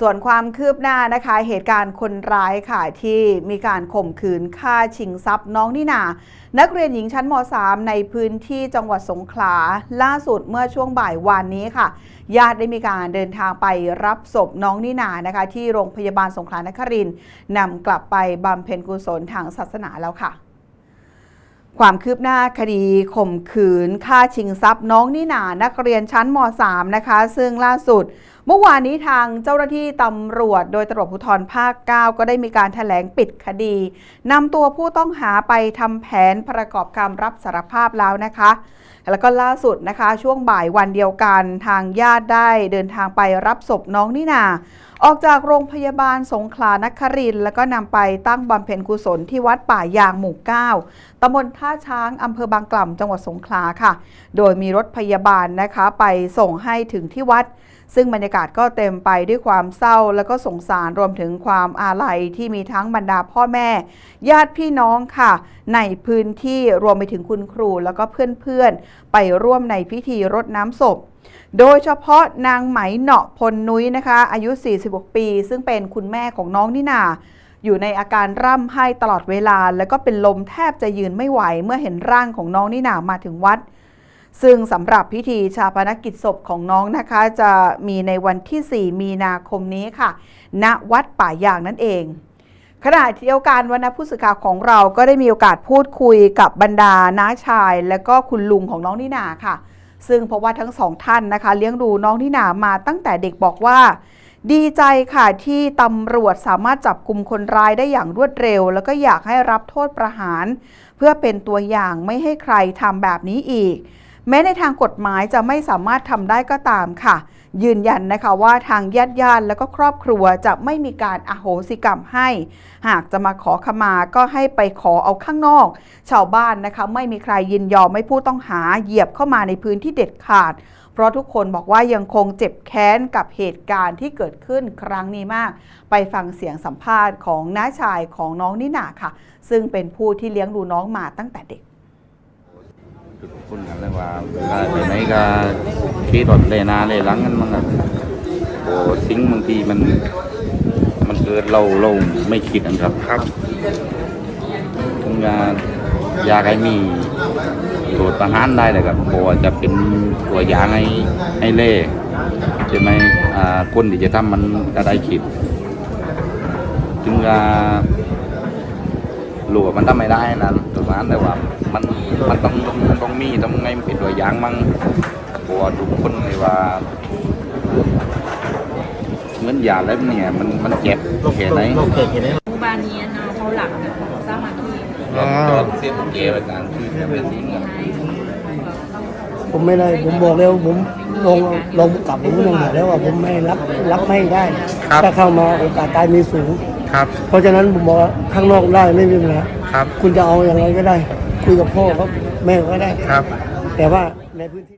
ส่วนความคืบหน้านะคะเหตุการณ์คนร้ายค่ะที่มีการข่มขืนฆ่าชิงทรัพย์น้องนินา นักเรียนหญิงชั้นม .3 ในพื้นที่จังหวัดสงขลาล่าสุดเมื่อช่วงบ่ายวานนี้ค่ะ ญาติได้มีการเดินทางไปรับศพน้องนินานะคะ ที่โรงพยาบาลสงขลานครินนำกลับไปบำเพ็ญกุศลทางศาสนาแล้วค่ะความคืบหน้าคดีข่มขืนฆ่าชิงทรัพย์น้องนินานักเรียนชั้นม .3 นะคะ ซึ่งล่าสุดเมื่อวานนี้ทางเจ้าหน้าที่ตำรวจ โดยตำรวจภูธรภาค 9 ก็ได้มีการแถลงปิดคดีนำตัวผู้ต้องหาไปทำแผนประกอบคำรับสารภาพแล้วนะคะ แล้วก็ล่าสุดนะคะ ช่วงบ่ายวันเดียวกันทางญาติได้เดินทางไปรับศพน้องนินาออกจากโรงพยาบาลสงขลานครินแล้วก็นำไปตั้งบำเพ็ญกุศลที่วัดป่ายางหมู่ 9ตำบลท่าช้างอำเภอบางกล่ำจังหวัดสงขลาค่ะ โดยมีรถพยาบาลนะคะ ไปส่งให้ถึงที่วัด ซึ่งบรรยากาศก็เต็มไปด้วยความเศร้าแล้วก็สงสารรวมถึงความอาลัยที่มีทั้งบรรดาพ่อแม่ ญาติพี่น้องค่ะ ในพื้นที่รวมไปถึงคุณครูแล้วก็เพื่อนๆ ไปร่วมในพิธีรดน้ำศพโดยเฉพาะนางไหมเหนาะพลนุ้ยนะคะ อายุ 46 ปี ซึ่งเป็นคุณแม่ของน้องนินาอยู่ในอาการร่ำไห้ตลอดเวลา แล้วก็เป็นลมแทบจะยืนไม่ไหว เมื่อเห็นร่างของน้องนินามาถึงวัด ซึ่งสำหรับพิธีชาปนกิจศพของน้องนะคะ จะมีในวันที่ 4 มีนาคมนี้ค่ะ ณวัดป่ายางนั่นเองขณะเดียวกันวันผู้สื่อข่าวของเราก็ได้มีโอกาสพูดคุยกับบรรดาน้าชาย และก็คุณลุงของน้องนินาค่ะ ซึ่งเพราะว่าทั้งสองท่านนะคะ เลี้ยงดูน้องนินามาตั้งแต่เด็กบอกว่า ดีใจค่ะที่ตำรวจสามารถจับกลุ่มคนร้ายได้อย่างรวดเร็ว แล้วก็อยากให้รับโทษประหาร เพื่อเป็นตัวอย่างไม่ให้ใครทำแบบนี้อีก แม้ในทางกฎหมายจะไม่สามารถทำได้ก็ตามค่ะ ยืนยันนะคะว่าทางญาติญาติและก็ครอบครัวจะไม่มีการอโหสิกรรมให้ หากจะมาขอขมาก็ให้ไปขอเอาข้างนอก ชาวบ้านนะคะไม่มีใครยินยอมไม่ผู้ต้องหาเหยียบเข้ามาในพื้นที่เด็ดขาด เพราะทุกคนบอกว่ายังคงเจ็บแค้นกับเหตุการณ์ที่เกิดขึ้นครั้งนี้มาก ไปฟังเสียงสัมภาษณ์ของน้าชายของน้องนิน่าค่ะ ซึ่งเป็นผู้ที่เลี้ยงดูน้องมาตั้งแต่เด็ก คุณกันเลยว่าเวลาไปไหนก็ขี่รถเลยหนาเลยหลังกันมันก็โอ้สิ่งบางทีมัน มันเกิดเราเราไม่คิดนะครับครับถึงจะอยากให้มีโทษประหารได้เลยครับเพราะว่าจะเป็นตัวอย่างให้ให้เล่ใช่ไหมอ่าคนที่จะทำมันก็ได้คิดถึงจะ รู้ว่ามันทำไม่ได้นะตัวนั้นแต่ว่ามันมันต้องต้องต้องมีต้องไงมันเป็นตัวอย่างมั่งเพราะว่าทุกคนเลยว่าเหมือนยาแล้วเนี่ยมันมันเจ็บแค่ไหนหมู่บ้านนี้นะเขาหลักแบบสามัคคีเราต้องเสียผมเกไปการคือเป็นสิ่งเงินผมไม่ได้ผมบอกแล้วผมลงลงกลับผมยังบอกแล้วว่าผมไม่รับรับไม่ได้ถ้าเข้ามาโอกาสตายมีสูง ครับ เพราะฉะนั้นผมบอกว่าข้างนอกได้ไม่มีปัญหาครับ คุณจะเอาอย่างไรก็ได้ คุยกับพ่อเขาแม่ก็ได้ครับ แต่ว่าในพื้นที่